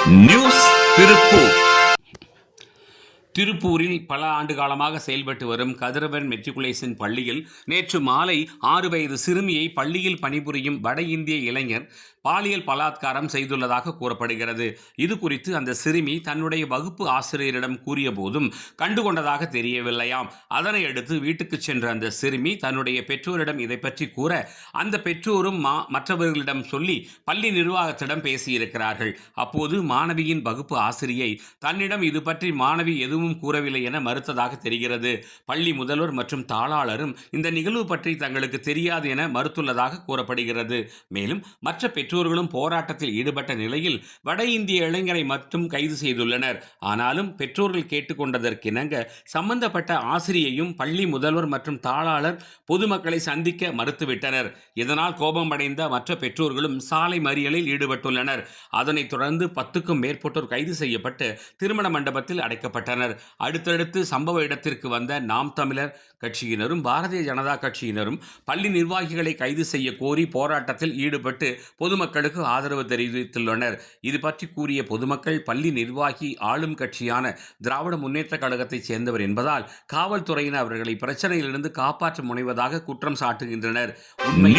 News Tiruppur திருப்பூரில் பல ஆண்டு காலமாக செயல்பட்டு வரும் கதிரவன் மெட்ரிகுலேஷன் பள்ளியில் நேற்று மாலை ஆறு வயது சிறுமியை பள்ளியில் பணிபுரியும் வட இந்திய இளைஞர் பாலியல் பலாத்காரம் செய்துள்ளதாக கூறப்படுகிறது. இது குறித்து அந்த சிறுமி தன்னுடைய வகுப்பு ஆசிரியரிடம் கூறிய போதும் கண்டுகொண்டதாக தெரியவில்லையாம். அதனை அடுத்து வீட்டுக்கு சென்ற அந்த சிறுமி தன்னுடைய பெற்றோரிடம் இதை பற்றி கூற அந்த பெற்றோரும் மா மற்றவர்களிடம் சொல்லி பள்ளி நிர்வாகத்திடம் பேசியிருக்கிறார்கள். அப்போது மாணவியின் வகுப்பு ஆசிரியை தன்னிடம் இது பற்றி மாணவி எதுவும் கூறவில்லை என மறுத்ததாக தெரிகிறது. பள்ளி முதல்வர் மற்றும் தாளாளரும் இந்த நிகழ்வு பற்றி தங்களுக்கு தெரியாது என மறுத்துள்ளதாக கூறப்படுகிறது. மேலும் மற்ற பெற்றோர்களும் போராட்டத்தில் ஈடுபட்ட நிலையில் வட இந்திய இளைஞரை மட்டும் கைது செய்துள்ளனர். ஆனாலும் பெற்றோர்கள் கேட்டுக்கொண்டதற்கிணங்க சம்பந்தப்பட்ட ஆசிரியையும் பள்ளி முதல்வர் மற்றும் தாளாளர் பொதுமக்களை சந்திக்க மறுத்துவிட்டனர். இதனால் கோபமடைந்த மற்ற பெற்றோர்களும் சாலை மறியலில் ஈடுபட்டுள்ளனர். அதனைத் தொடர்ந்து பத்துக்கும் மேற்பட்டோர் கைது செய்யப்பட்டு திருமண மண்டபத்தில் அடைக்கப்பட்டனர். அடுத்தடுத்து சம்பவ இடத்திற்கு வந்த நாம் தமிழர் கட்சியினரும் பாரதிய ஜனதா கட்சியினரும் பள்ளி நிர்வாகிகளை கைது செய்ய கோரி போராட்டத்தில் ஈடுபட்டு பொதுமக்களுக்கு ஆதரவு தெரிவித்துள்ளனர். இது பற்றி கூறிய பொதுமக்கள் பள்ளி நிர்வாகி ஆளும் கட்சியான திராவிட முன்னேற்ற கழகத்தைச் சேர்ந்தவர் என்பதால் காவல்துறையினர் அவர்களை பிரச்சனையிலிருந்து காப்பாற்ற முனைவதாக குற்றம் சாட்டுகின்றனர். உண்மை